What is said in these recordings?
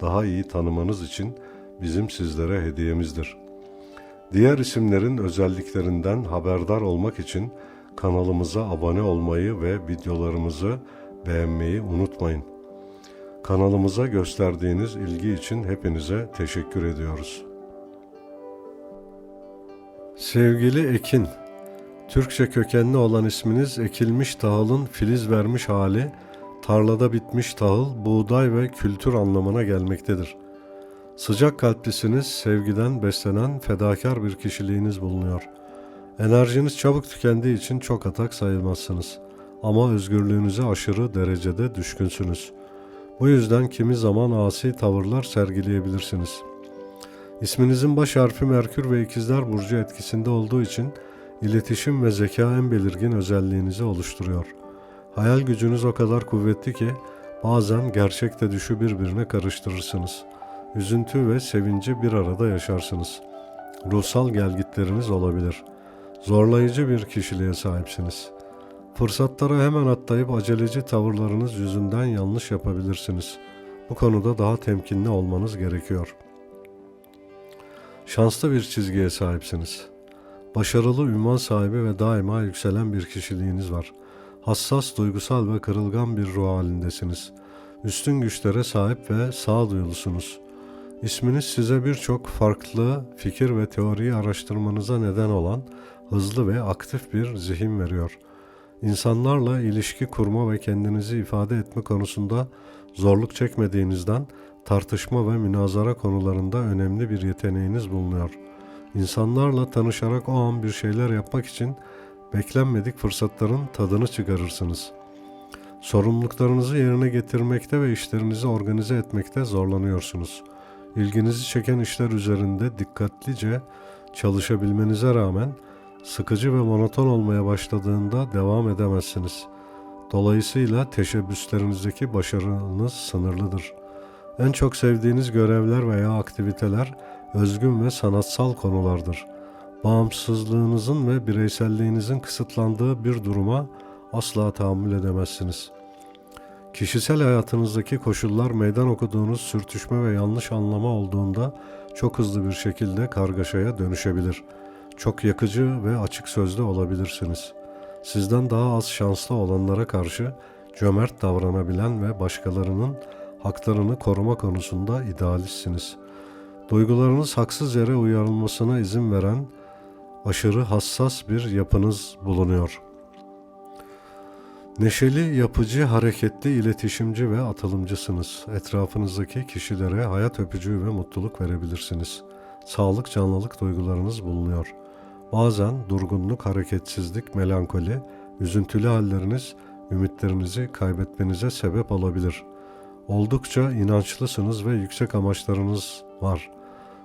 daha iyi tanımanız için bizim sizlere hediyemizdir. Diğer isimlerin özelliklerinden haberdar olmak için kanalımıza abone olmayı ve videolarımızı beğenmeyi unutmayın. Kanalımıza gösterdiğiniz ilgi için hepinize teşekkür ediyoruz. Sevgili Ekin, Türkçe kökenli olan isminiz ekilmiş tahılın filiz vermiş hali, tarlada bitmiş tahıl, buğday ve kültür anlamına gelmektedir. Sıcak kalplisiniz, sevgiden beslenen fedakar bir kişiliğiniz bulunuyor. Enerjiniz çabuk tükendiği için çok atak sayılmazsınız. Ama özgürlüğünüze aşırı derecede düşkünsünüz. Bu yüzden kimi zaman asi tavırlar sergileyebilirsiniz. İsminizin baş harfi Merkür ve İkizler Burcu etkisinde olduğu için iletişim ve zeka en belirgin özelliğinizi oluşturuyor. Hayal gücünüz o kadar kuvvetli ki bazen gerçekte düşü birbirine karıştırırsınız. Üzüntü ve sevinci bir arada yaşarsınız. Ruhsal gelgitleriniz olabilir. Zorlayıcı bir kişiliğe sahipsiniz. Fırsatlara hemen atlayıp aceleci tavırlarınız yüzünden yanlış yapabilirsiniz. Bu konuda daha temkinli olmanız gerekiyor. Şanslı bir çizgiye sahipsiniz. Başarılı ünvan sahibi ve daima yükselen bir kişiliğiniz var. Hassas, duygusal ve kırılgan bir ruh halindesiniz. Üstün güçlere sahip ve sağduyulusunuz. İsminiz size birçok farklı fikir ve teoriyi araştırmanıza neden olan hızlı ve aktif bir zihin veriyor. İnsanlarla ilişki kurma ve kendinizi ifade etme konusunda zorluk çekmediğinizden tartışma ve münazara konularında önemli bir yeteneğiniz bulunuyor. İnsanlarla tanışarak o an bir şeyler yapmak için beklenmedik fırsatların tadını çıkarırsınız. Sorumluluklarınızı yerine getirmekte ve işlerinizi organize etmekte zorlanıyorsunuz. İlginizi çeken işler üzerinde dikkatlice çalışabilmenize rağmen sıkıcı ve monoton olmaya başladığında devam edemezsiniz. Dolayısıyla teşebbüslerinizdeki başarınız sınırlıdır. En çok sevdiğiniz görevler veya aktiviteler özgün ve sanatsal konulardır. Bağımsızlığınızın ve bireyselliğinizin kısıtlandığı bir duruma asla tahammül edemezsiniz. Kişisel hayatınızdaki koşullar meydan okuduğunuz sürtüşme ve yanlış anlama olduğunda çok hızlı bir şekilde kargaşaya dönüşebilir. Çok yakıcı ve açık sözlü olabilirsiniz. Sizden daha az şanslı olanlara karşı cömert davranabilen ve başkalarının haklarını koruma konusunda idealistsiniz. Duygularınız haksız yere uyarılmasına izin veren aşırı hassas bir yapınız bulunuyor. Neşeli, yapıcı, hareketli, iletişimci ve atılımcısınız. Etrafınızdaki kişilere hayat öpücüğü ve mutluluk verebilirsiniz. Sağlık, canlılık duygularınız bulunuyor. Bazen durgunluk, hareketsizlik, melankoli, üzüntülü halleriniz ümitlerinizi kaybetmenize sebep olabilir. Oldukça inançlısınız ve yüksek amaçlarınız var.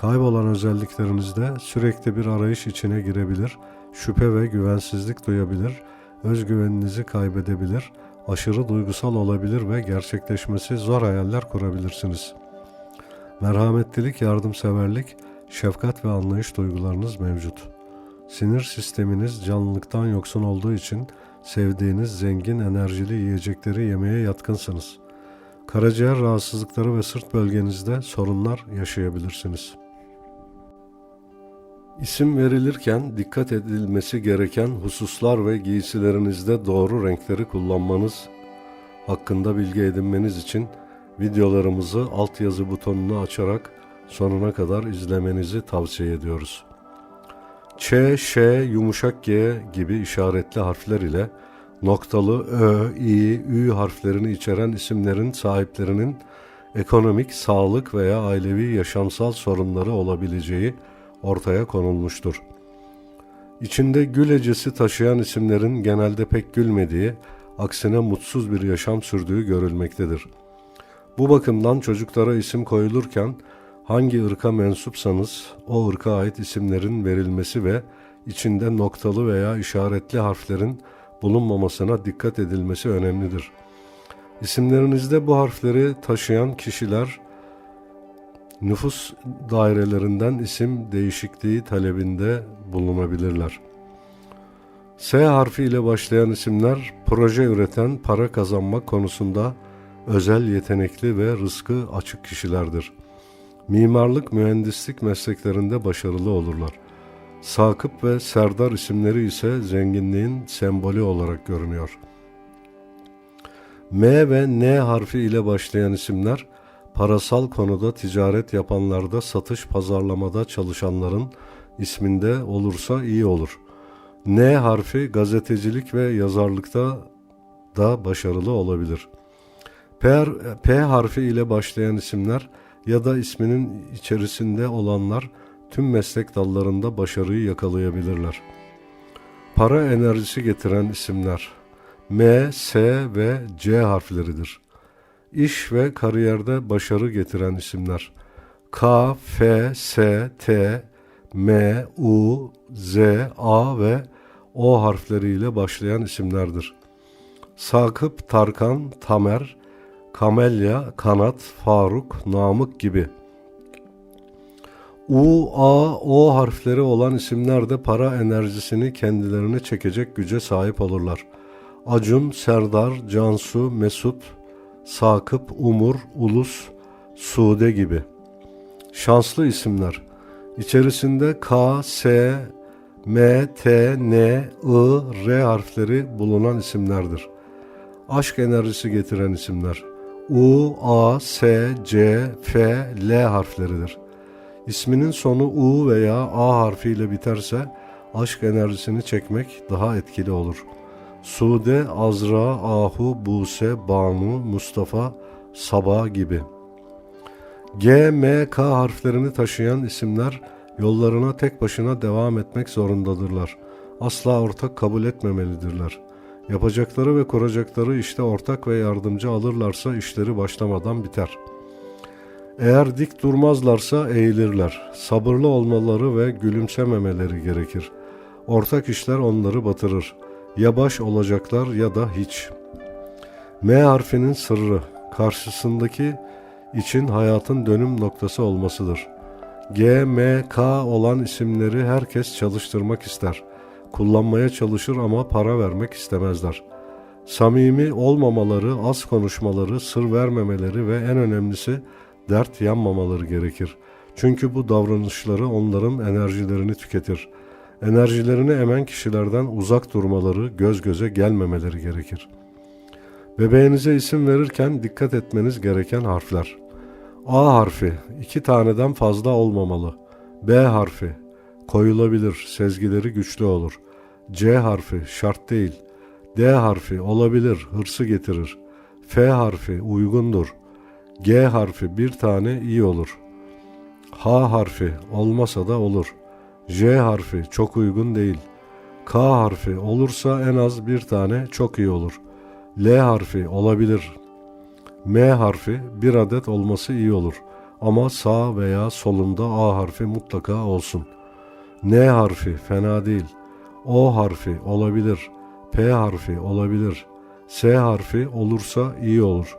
Kaybolan özelliklerinizde sürekli bir arayış içine girebilir, şüphe ve güvensizlik duyabilir, özgüveninizi kaybedebilir, aşırı duygusal olabilir ve gerçekleşmesi zor hayaller kurabilirsiniz. Merhametlilik, yardımseverlik, şefkat ve anlayış duygularınız mevcut. Sinir sisteminiz canlılıktan yoksun olduğu için sevdiğiniz zengin enerjili yiyecekleri yemeye yatkınsınız. Karaciğer rahatsızlıkları ve sırt bölgenizde sorunlar yaşayabilirsiniz. İsim verilirken dikkat edilmesi gereken hususlar ve giysilerinizde doğru renkleri kullanmanız hakkında bilgi edinmeniz için videolarımızı altyazı butonunu açarak sonuna kadar izlemenizi tavsiye ediyoruz. Ç, Ş, yumuşak G gibi işaretli harfler ile noktalı Ö, İ, Ü harflerini içeren isimlerin sahiplerinin ekonomik, sağlık veya ailevi yaşamsal sorunları olabileceği ortaya konulmuştur. İçinde gül ecesi taşıyan isimlerin genelde pek gülmediği, aksine mutsuz bir yaşam sürdüğü görülmektedir. Bu bakımdan çocuklara isim koyulurken hangi ırka mensupsanız o ırka ait isimlerin verilmesi ve içinde noktalı veya işaretli harflerin bulunmamasına dikkat edilmesi önemlidir. İsimlerinizde bu harfleri taşıyan kişiler nüfus dairelerinden isim değişikliği talebinde bulunabilirler. S harfi ile başlayan isimler proje üreten, para kazanmak konusunda özel yetenekli ve rızkı açık kişilerdir. Mimarlık, mühendislik mesleklerinde başarılı olurlar. Sakıp ve Serdar isimleri ise zenginliğin sembolü olarak görünüyor. M ve N harfi ile başlayan isimler parasal konuda ticaret yapanlarda satış pazarlamada çalışanların isminde olursa iyi olur. N harfi gazetecilik ve yazarlıkta da başarılı olabilir. P, P harfi ile başlayan isimler ya da isminin içerisinde olanlar tüm meslek dallarında başarıyı yakalayabilirler. Para enerjisi getiren isimler M, S ve C harfleridir. İş ve kariyerde başarı getiren isimler K, F, S, T, M, U, Z, A ve O harfleriyle başlayan isimlerdir. Sakıp, Tarkan, Tamer, Kamelya, Kanat, Faruk, Namık gibi. U, A, O harfleri olan isimler de para enerjisini kendilerine çekecek güce sahip olurlar. Acun, Serdar, Cansu, Mesut, Sakıp, Umur, Ulus, Sude gibi. Şanslı isimler. İçerisinde K, S, M, T, N, I, R harfleri bulunan isimlerdir. Aşk enerjisi getiren isimler. U, A, S, C, F, L harfleridir. İsminin sonu U veya A harfiyle biterse aşk enerjisini çekmek daha etkili olur. Sude, Azra, Ahu, Buse, Banu, Mustafa, Sabah gibi. G, M, K harflerini taşıyan isimler yollarına tek başına devam etmek zorundadırlar. Asla ortak kabul etmemelidirler. Yapacakları ve kuracakları işte ortak ve yardımcı alırlarsa işleri başlamadan biter. Eğer dik durmazlarsa eğilirler. Sabırlı olmaları ve gülümsememeleri gerekir. Ortak işler onları batırır. Ya baş olacaklar ya da hiç. M harfinin sırrı karşısındaki için hayatın dönüm noktası olmasıdır. G, M, K olan isimleri herkes çalıştırmak ister. Kullanmaya çalışır ama para vermek istemezler. Samimi olmamaları, az konuşmaları, sır vermemeleri ve en önemlisi dert yanmamaları gerekir. Çünkü bu davranışları onların enerjilerini tüketir. Enerjilerini emen kişilerden uzak durmaları, göz göze gelmemeleri gerekir. Bebeğinize isim verirken dikkat etmeniz gereken harfler. A harfi iki taneden fazla olmamalı. B harfi koyulabilir, sezgileri güçlü olur. C harfi şart değil. D harfi olabilir, hırsı getirir. F harfi uygundur. G harfi bir tane iyi olur. H harfi olmasa da olur. J harfi çok uygun değil. K harfi olursa en az bir tane çok iyi olur. L harfi olabilir. M harfi bir adet olması iyi olur. Ama sağ veya solunda A harfi mutlaka olsun. N harfi fena değil. O harfi olabilir. P harfi olabilir. S harfi olursa iyi olur.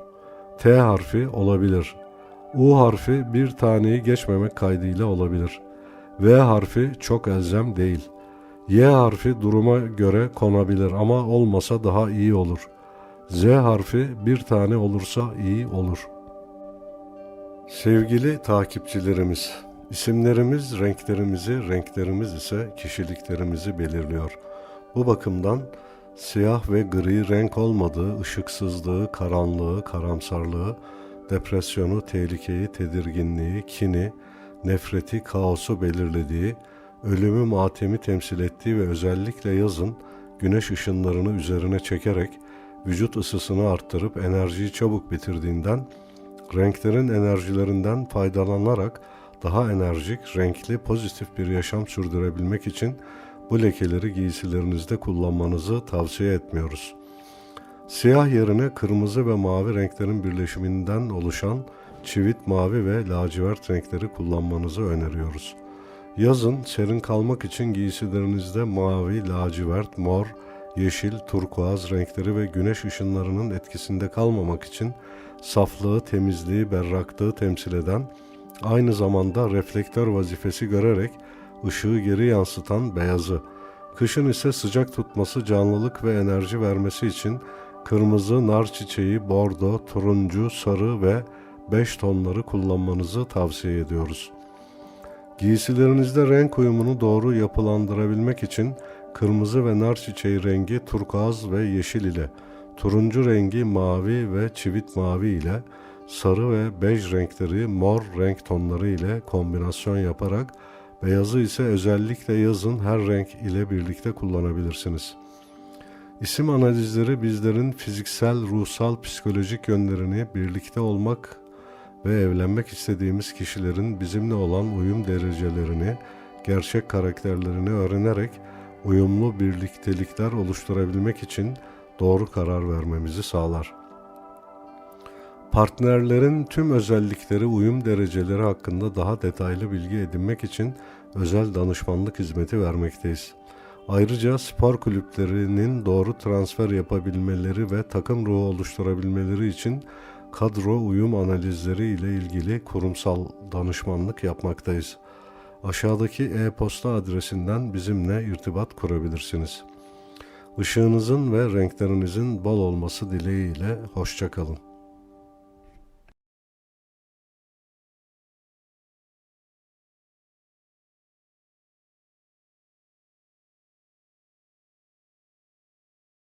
T harfi olabilir. U harfi bir taneyi geçmemek kaydıyla olabilir. V harfi çok elzem değil. Y harfi duruma göre konabilir ama olmasa daha iyi olur. Z harfi bir tane olursa iyi olur. Sevgili takipçilerimiz, isimlerimiz renklerimizi, renklerimiz ise kişiliklerimizi belirliyor. Bu bakımdan siyah ve gri renk olmadığı, ışıksızlığı, karanlığı, karamsarlığı, depresyonu, tehlikeyi, tedirginliği, kini, nefreti, kaosu belirlediği, ölümü matemi temsil ettiği ve özellikle yazın güneş ışınlarını üzerine çekerek vücut ısısını arttırıp enerjiyi çabuk bitirdiğinden renklerin enerjilerinden faydalanarak daha enerjik, renkli, pozitif bir yaşam sürdürebilmek için bu lekeleri giysilerinizde kullanmanızı tavsiye etmiyoruz. Siyah yerine kırmızı ve mavi renklerin birleşiminden oluşan çivit mavi ve lacivert renkleri kullanmanızı öneriyoruz. Yazın serin kalmak için giysilerinizde mavi, lacivert, mor, yeşil, turkuaz renkleri ve güneş ışınlarının etkisinde kalmamak için saflığı, temizliği, berraklığı temsil eden, aynı zamanda reflektör vazifesi görerek ışığı geri yansıtan beyazı, kışın ise sıcak tutması, canlılık ve enerji vermesi için kırmızı, nar çiçeği, bordo, turuncu, sarı ve beş tonları kullanmanızı tavsiye ediyoruz. Giysilerinizde renk uyumunu doğru yapılandırabilmek için kırmızı ve nar çiçeği rengi turkuaz ve yeşil ile, turuncu rengi mavi ve çivit mavi ile, sarı ve bej renkleri mor renk tonları ile kombinasyon yaparak beyazı ise özellikle yazın her renk ile birlikte kullanabilirsiniz. İsim analizleri bizlerin fiziksel, ruhsal, psikolojik yönlerini birlikte olmak ve evlenmek istediğimiz kişilerin bizimle olan uyum derecelerini, gerçek karakterlerini öğrenerek uyumlu birliktelikler oluşturabilmek için doğru karar vermemizi sağlar. Partnerlerin tüm özellikleri, uyum dereceleri hakkında daha detaylı bilgi edinmek için özel danışmanlık hizmeti vermekteyiz. Ayrıca spor kulüplerinin doğru transfer yapabilmeleri ve takım ruhu oluşturabilmeleri için kadro uyum analizleri ile ilgili kurumsal danışmanlık yapmaktayız. Aşağıdaki e-posta adresinden bizimle irtibat kurabilirsiniz. Işığınızın ve renklerinizin bol olması dileğiyle hoşçakalın.